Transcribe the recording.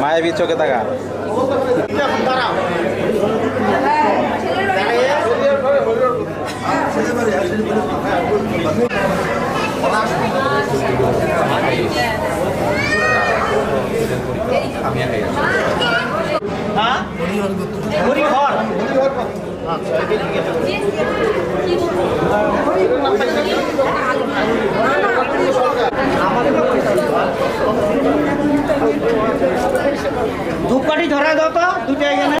লাইভে চোখে হ্যাঁ? আচ্ছা এটা ঠিক আছে ধূপকাঠি ধরা দাও তো দুটো এখানে।